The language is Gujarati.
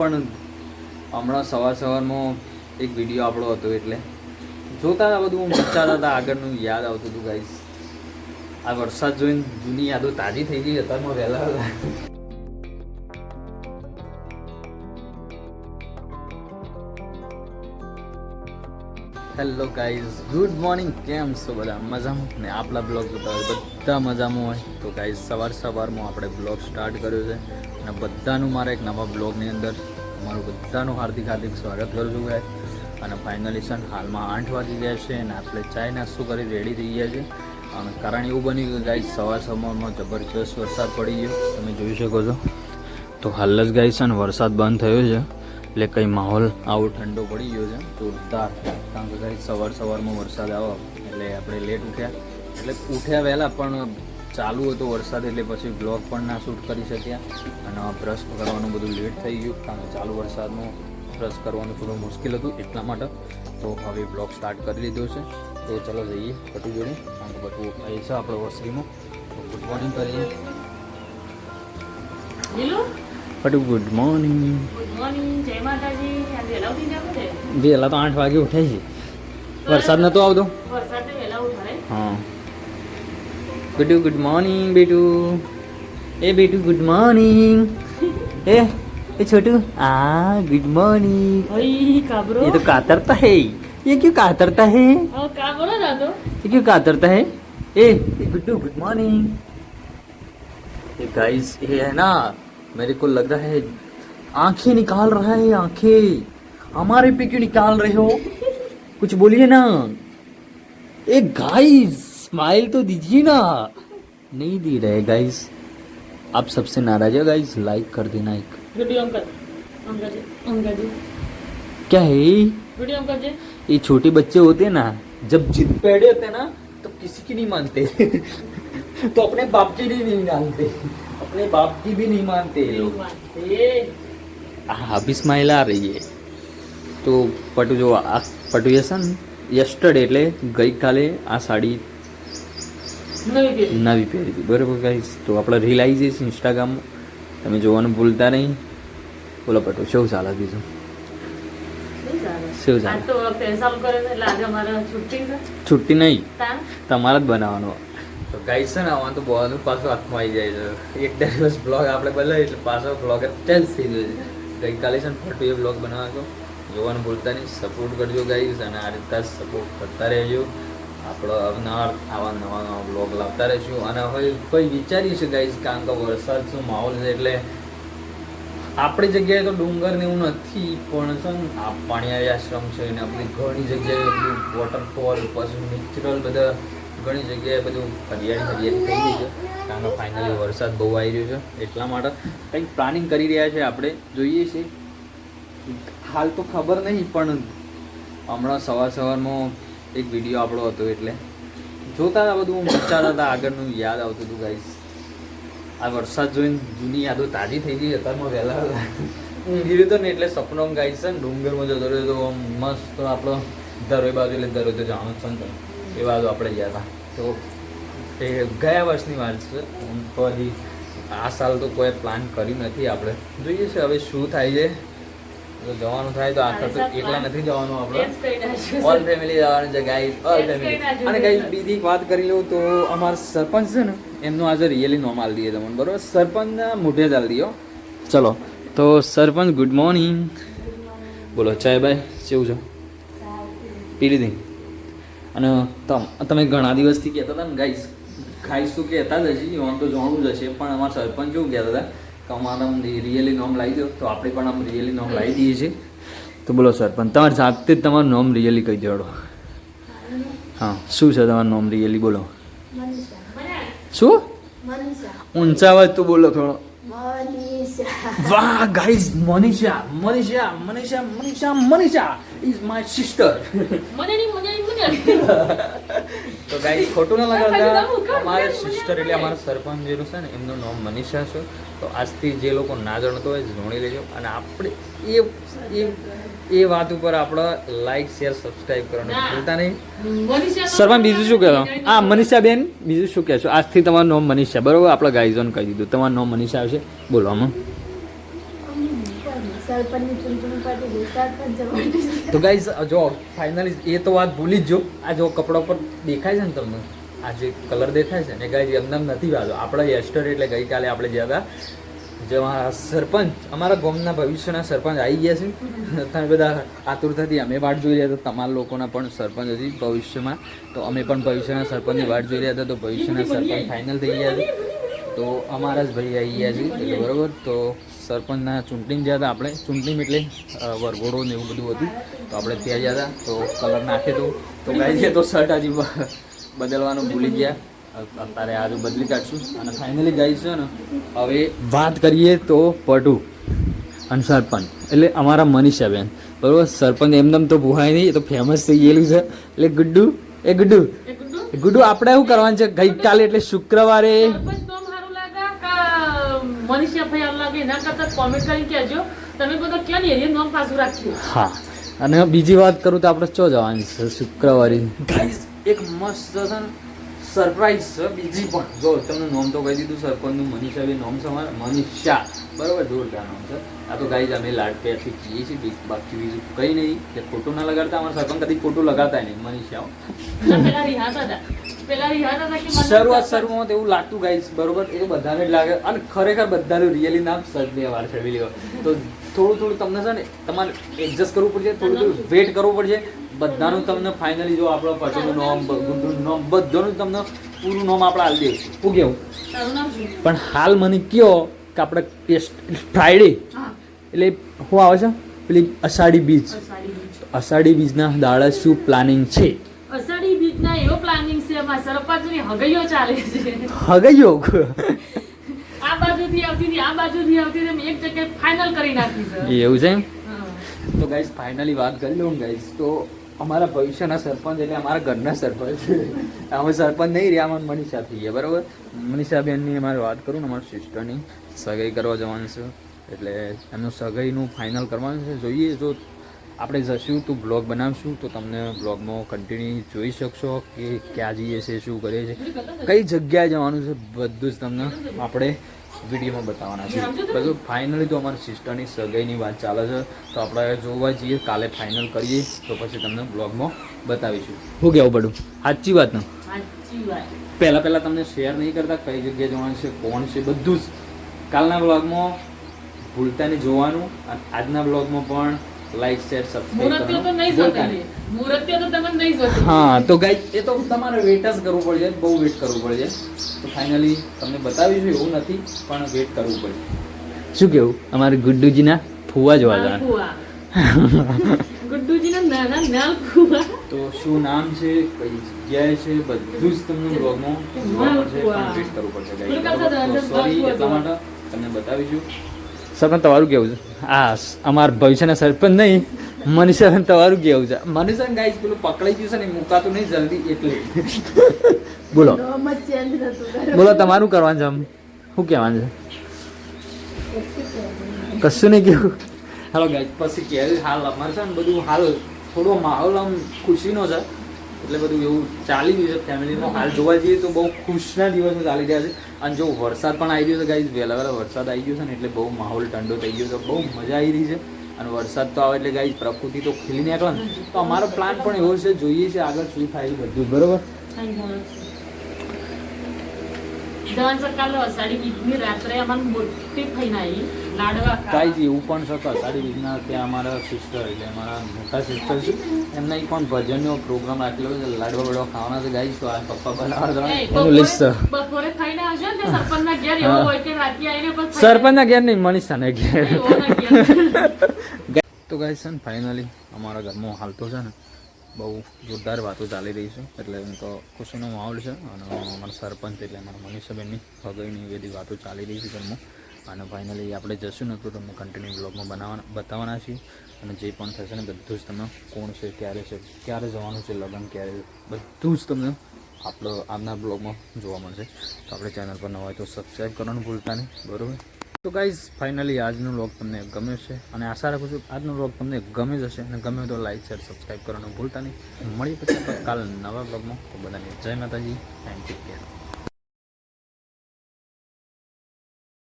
પણ હમણાં સવાર સવારમાં એક વીડિયો આપણો હતો એટલે જોતા બધું વિચારતા હતા આગળનું યાદ આવતું હતું ગાઈસ આ વરસાદ જોઈને જૂની યાદો તાજી થઈ ગઈ, અત્યારમાં વહેલા વહેલા. હેલો ગાઈઝ ગુડ મોર્નિંગ કેમ છો બધા? મજામાં? ને આપણા બ્લોગ જોતા હોય બધા મજામાં હોય. તો ગાઈઝ સવાર સવારમાં આપણે બ્લોગ સ્ટાર્ટ કર્યો છે. અને બધાનું મારા એક નવા બ્લોગની અંદર તમારું બધાનું હાર્દિક હાર્દિક સ્વાગત કરું છું ગાય અને ફાઇનલી સન હાલમાં આઠ વાગી ગયા છે અને આપણે ચાય નાસ્તો કરી રેડી થઈ ગયા છે અને કારણ એવું બન્યું કે ગાય સવાર સમયમાં જબરજસ્ત વરસાદ પડી ગયો. તમે જોઈ શકો છો. તો હાલ જ ગાય છે ને વરસાદ બંધ થયો છે. એટલે કંઈ માહોલ આવો ઠંડો પડી ગયો છે. જોરદાર. કારણ કે ગાય સવાર સવારમાં વરસાદ આવો એટલે આપણે લેટ ઉઠ્યા. એટલે ઉઠ્યા વહેલા પણ ચાલુ હતો વરસાદ એટલે પછી બ્લોગ પણ ના શૂટ કરી શક્યા. અને બ્રશ કરવાનું બધું લેટ થઈ ગયું. કારણ કે ચાલુ વરસાદનું બ્રશ કરવાનું થોડું મુશ્કેલ હતું એટલા માટે. તો હવે બ્લોગ સ્ટાર્ટ કરી લીધો છે. તો ચલો જઈએ પટુ જોડે. કારણ કે બધું અહીં છે આપણો વસરીમાં તો ગુડ મોર્નિંગ કરીએ. પટુ ગુડ મોર્નિંગ વહેલા તો આઠ વાગે ઉઠે છે. વરસાદ નતો આવતો? હા. गुड्डू गुड मॉर्निंग बेटू। ए बेटू गुड मॉर्निंग ए ए छोटू। आ गुड मॉर्निंग ये तो कातरता है। ये क्यों कातरता है? ये क्यों कातरता है? ए गुड्डू गुड मॉर्निंग ये गाइस ये है ना मेरे को लग रहा है आँखें निकाल रहा है आँखें। हमारे पे क्यों निकाल रहे हो? कुछ बोलिए ना। ए गाइस स्माइल तो दीजिए ना नहीं दे रहे गाइस आप सबसे नाराज है गाइस लाइक कर देना एक વિડીયો આમ કર આમ કરજે આમ કરજે क्या है વિડીયો આમ કરજે ये छोटे बच्चे होते हैं ना जब जिद पे अड़े होते हैं ना तो किसी की नहीं मानते तो अपने बाप की भी नहीं मानते अपने बाप की भी नहीं मानते ये लोग એ हाँ अभी स्माइल आ रही है તો પટુ જો આ પટુ એ છે ને યસ્ટરડે એટલે ગઈકાલે આ સાડી નવી પહેરી હતી બરાબર ગાઈસ તો આપણે રીલ આવી જઈશ ઇન્સ્ટાગ્રામમાં તમે જોવાનું ભૂલતા નહીં. બોલો પટો શું ચાલે બીજું? શું ચાલે? છુટ્ટી નહીં? તમારા તમારે જ બનાવવાનો. તો ગાઈસ છે ને આમાં તો બોવાનું પાછું હાથમાં આવી જાય છે. એક દિવસ બ્લોગ આપણે બનાવીએ એટલે પાછો બ્લોગ ચેન્જ થઈ ગયો છે. ગઈકાલે છે ને ફોટો એ બ્લોગ બનાવ્યો જોવાનું ભૂલતા નહીં. સપોર્ટ કરજો ગાઈસ અને આ રીતે સપોર્ટ કરતા રહેજો. આપણો અવનાર આવા નવા નવા બ્લોગ લાવતા રહીશું. અને હવે કોઈ વિચારી છે ગાઈઝ કારણ કે વરસાદનો માહોલ છે એટલે આપણી જગ્યાએ તો ડુંગર ને એવું નથી, પણ છે ને, આ પાણીયારી આશ્રમ છે ને આપણી ઘણી જગ્યાએ વોટરફોલ પછી નેચરલ બધા ઘણી જગ્યાએ બધું હરિયાળી હરિયાળી થઈ ગઈ છે. કારણ કે ફાઇનલી વરસાદ બહુ આવી રહ્યો છે, એટલા માટે કંઈક પ્લાનિંગ કરી રહ્યા છે આપણે. જોઈએ છીએ હાલ તો ખબર નહીં, પણ હમણાં સવાર સવારમાં એક વીડિયો આપણો હતો એટલે. જોતા હતા બધું, વિચારતા હતા, આગળનું યાદ આવતું હતું ગાઈસ આ વરસાદ જોઈને જૂની યાદો તાજી થઈ ગઈ, અત્યારમાં વહેલા વહેલા. ઊંઘી રહ્યો ને એટલે સપનો ગાઈ છે ને, ડુંગરમાં જતો રહ્યો તો મસ્ત આપણો દરોઈ બાજુ એટલે દરોઈ તો જાણો છો ને. એ બાજુ આપણે ગયા હતા. તો એ ગયા વર્ષની વાત છે. તો હજી આ સાલ તો કોઈ પ્લાન કર્યું નથી આપણે. જોઈએ છે હવે શું થાય છે. જો જવાનું થાય તો આખર તો એકલા નથી જવાનું આપણે. ઓલ ફેમિલી જવાનું છે ગાઈસ ઓલ ફેમિલી અને ગાઈસ બીજી વાત કરી લઉં તો અમારા સરપંચ છે ને એમનું આજે રિયલી નોમ આલી દઈએ તમને બરોબર? સરપંચના મોઢે જ દિયો દો ચલો તો સરપંચ ગુડ મોર્નિંગ બોલો ચાય બાય કેવું છે? પી લીધી અને તમ ઘણા દિવસથી કહેતા હતા ને ગાઈસ ખાઈશ તો કહેતા જ હજી આમ તો જાણવું જ હશે પણ અમારા સરપંચ એવું કહેતા હતા કે અમારે આમ રિયલી નોમ લાવી દો તો આપણે પણ આમ રિયલી નોમ લાવી દઈએ છીએ. તો બોલો સર પણ તમારે જાતે જ તમારું નોમ રિયલી કહી દેવાડો હા શું છે તમારું નોમ રિયલી બોલો. શું? મનીષા. ઊંચા અવાજ તો બોલો થોડો. વાહ guys Manisha Manisha Manisha Manisha Manisha is my sister મને નહીં મને નહીં મને. તો ગાઈસ ખોટું ના લગાડતા. અમારે સિસ્ટર એટલે અમારા સરપંચ જેનું છે ને એમનું નામ મનીષા છે. તો આજથી જે લોકો ના જાણતો હોય જોણી લેજો. અને આપણે એ એ એ વાત ઉપર આપણે લાઈક શેર સબસ્ક્રાઇબ કરવાનું. ભૂલતા નહીં. મનીષા સરપંચ બીજું શું કહેવા હા મનીષા બેન બીજું શું કહેશો? આજથી તમારું નામ મનીષા બરોબર? આપણે ગાઈઝોન કહી દીધું. તમારું નામ મનીષા આવશે. બોલો આમાં સરપંચની ચૂંટણી પતી ગઈ સરપંચ જવાની છે. તો ગાઈઝ જો ફાઇનલી એ તો વાત ભૂલી જ જો. આ જો કપડા ઉપર દેખાય છે ને તમને? આ જે કલર દેખાય છે ને ગાઈઝ એમને એમ નથી વાતો આપણે યસ્ટર એટલે ગઈકાલે આપણે જ્યાં હતા. જેમાં સરપંચ અમારા ગામના ભવિષ્યના સરપંચ આવી ગયા છે. તમે બધા આતુરતાથી અમે વાટ જોઈ રહ્યા હતા. તમારા લોકોના પણ સરપંચ હતી ભવિષ્યમાં. તો અમે પણ ભવિષ્યના સરપંચની વાટ જોઈ રહ્યા હતા. તો ભવિષ્યના સરપંચ ફાઇનલ થઈ ગયા છે. તો અમારા જ ભાઈ આવી ગયા છે બરાબર. તો સરપંચના ચૂંટણી ગયા હતા આપણે. ચૂંટણી એટલે વરઘોડો ને એવું બધું હતું. તો આપણે ત્યાં ગયા હતા. તો કલર નાખે તો. તો ગાઈ છે તો શર્ટ હજી બદલવાનું ભૂલી ગયા. અત્યારે આજુ બદલી કાઢશું. અને ફાઇનલી ગાઈ છે ને હવે વાત કરીએ તો પટુ અને સરપંચ. એટલે અમારા મનીષાબેન. બરોબર? સરપંચ એમનેમ તો ભૂહાય નહીં તો ફેમસ થઈ ગયેલું છે. એટલે ગુડ્ડુ એ ગુડ્ડુ, ગુડ્ડુ આપણે એવું કરવાનું છે? ગઈકાલે એટલે શુક્રવારે સરપંચ નામ હારું લાગે કે મનીષા ભાઈ હારું લાગે એના કરતા કોમેન્ટ કરીને કહેજો. તમે બધા ક્યાં ને એરિયા નોમ પાછું રાખ્યું? હા. અને બીજી વાત કરું તો આપણે ચો જવાની છે શુક્રવારે? એક મસ્ત સરપ્રાઈઝ છે બીજી પણ. જો તમને નોમ તો કહી દીધું સરપંચનું મનીષા બી નામ છે અમારા મનીષા. બરાબર જોરદાર નામ છે. આ તો ગાઈઝ અમે લાડ પેરથી કહીએ છીએ બાકી બીજું કંઈ નહીં. કે ખોટું ના લગાડતા અમારા સરપંચ કદી ખોટું લગાડતા નહીં મનીષા શરૂઆત શરૂમાં શરૂઆતમાં તો એવું લાગતું ગાઈશ બરોબર? એ બધાને જ લાગે. અને ખરેખર બધાનું રિયલી નામ સજને વાર ફેમિલી તો થોડું થોડું તમને છે ને તમારે એડજસ્ટ કરવું પડશે થોડું થોડું વેટ કરવું પડશે. બધાનું તમને ફાઇનલી જો આપણો પટેલનું નોમ ગુડ્ડુનું નોમ બધાનું તમને પૂરું નોમ આપણે આપી દઈશું. શું કેવું? પણ હાલ મને કયો કે આપણે ટેસ્ટ ફ્રાઈડે એટલે શું આવે છે? પેલી અષાઢી બીજ. અષાઢી બીજના દાડા શું પ્લાનિંગ છે? અષાઢી બીજના એવો પ્લાનિંગ છે એમાં સરપંચની હગૈયો ચાલે છે. હગયો આ બાજુથી આવતી હતી આ બાજુથી આવતી હતી એક જગ્યાએ ફાઇનલ કરી નાખી છે. એવું છે તો ગાઈઝ ફાઇનલી વાત કરી લઉં ગાઈઝ તો અમારા ભવિષ્યના સરપંચ એટલે અમારા ઘરના સરપંચ. અમે સરપંચ નહીં રહ્યા અમારા મનીષા થઈ ગયા બરાબર? મનીષાબેનની અમારે વાત કરું ને અમારા સિસ્ટરની સગાઈ કરવા જવાનું છે એટલે એમનું સગાઈનું ફાઇનલ કરવાનું છે. જોઈએ જો આપણે જશું તો બ્લોગ બનાવશું તો તમને બ્લોગમાં કન્ટિન્યુ જોઈ શકશો કે ક્યાં જઈએ છે શું કરીએ છીએ કઈ જગ્યાએ જવાનું છે બધું જ તમને આપણે વિડીયોમાં બતાવવાના છે. બધું ફાઇનલી તો અમારી સિસ્ટરની સગાઈની વાત ચાલે છે તો આપણે જોવા જઈએ કાલે ફાઇનલ કરીએ તો પછી તમને બ્લોગમાં બતાવીશું. શું કહેવું પડું? સાચી વાત ને? પહેલાં પહેલાં તમને શેર નહીં કરતા કઈ જગ્યાએ જવાનું છે કોણ છે બધું જ. કાલના બ્લોગમાં ભૂલતા નહીં જોવાનું અને આજના બ્લોગમાં પણ લાઈક શેર જોતા હા તો ગાઈ એ તો તમારે વેટ જ કરવું પડશે બહુ વેટ કરવું પડશે. તો ફાઇનલી તમને બતાવીશું એવું નથી પણ વેટ કરવું પડશે. શું કેવું? અમારે ગુડ્ડુજીના ફુવા જોવા જવાનું. ગુડ્ડુજીના નાના તો શું નામ છે કઈ જગ્યાએ છે બધું જ તમને બ્લોગમાં વેટ કરવું પડશે સોરી એટલા માટે તમને બતાવીશું. સરપંચ તમારું કેવું છે? આ અમારા ભવિષ્યના સરપંચ નહીં. મનીષા તમારું કેવું છે? મનીષા ગાઈસ પેલું પકડાઈ ગયું છે ને મુકાતું નહીં જલ્દી એટલે. બોલો. બોલો તમારું કરવાનું છે આમ. શું કહેવાનું છે? કશું નહીં કેવું હાલો ગાઈસ પછી કે હાલ? અમારે છે ને બધું હાલ થોડો માહોલ આમ ખુશીનો છે. એટલે બધું એવું ચાલી રહ્યું છે ફેમિલીનો હાલ જોવા જઈએ તો બહુ ખુશના દિવસો ચાલી રહ્યા છે. અને જો વરસાદ પણ આવી ગયો છે ગાઈઝ વહેલા વહેલા વરસાદ આવી ગયો છે ને એટલે બહુ માહોલ ઠંડો થઈ ગયો છે બહુ મજા આવી રહી છે. અને વરસાદ તો આવે એટલે ગાઈઝ પ્રકૃતિ તો ખીલી નીકળે ને. તો અમારો પ્લાન પણ એવો છે જોઈએ છે આગળ શું થાય બધું બરોબર? જવાન કાલે અષાઢી બીજની રાત્રે અમારી મોટી થઈને આવી. કાંઈ જ એવું પણ છે સારી રીતના ત્યાં અમારા સિસ્ટર એટલે અમારા મોટા સિસ્ટર છે. એમને પણ ભજનનો પ્રોગ્રામ રાખેલો છે લાડવા બડવા ખાવાના છે. ગાઈશ તો આ પપ્પા બનાવવા સરપંચના ઘેર. એવો હોય કે રાતે આવીને પછી સરપંચના ઘેર નહીં મનીષાને ઘેર. તો ગાઈશ છે ને ફાઇનલી અમારા ઘરમાં હાલ તો છે ને બહુ જોરદાર વાતો ચાલી રહી છે. એટલે એમ તો ખુશીનો માહોલ છે અને અમારા સરપંચ એટલે અમારા મનીષાબેનની હગાઈની એ બધી વાતો ચાલી રહી છે ઘરમાં. અને ફાઇનલી આપણે જશું ને તો તમને કન્ટિન્યુ બ્લોગમાં બનાવવાના, બતાવવાના છીએ. અને જે પણ થશે ને બધું જ તમને કોણ છે, ક્યારે છે, ક્યારે જવાનું છે, લગ્ન ક્યારે, બધું જ તમને આપણો આજના બ્લોગમાં જોવા મળશે. તો આપણે ચેનલ પર ન હોય તો સબસ્ક્રાઈબ કરવાનું ભૂલતા નહીં, બરાબર? તો ગાઈઝ ફાઇનલી આજનો વ્લોગ તમને ગમ્યો છે. અને આશા રાખું છું આજનો બ્લોગ તમને ગમે હશે. અને ગમે તો લાઈક શેર સબસ્ક્રાઈબ કરવાનું ભૂલતા નહીં. મળીએ પછી કાલ નવા બ્લોગમાં તો બધાને જય માતાજી એન્ડ ટેક કેર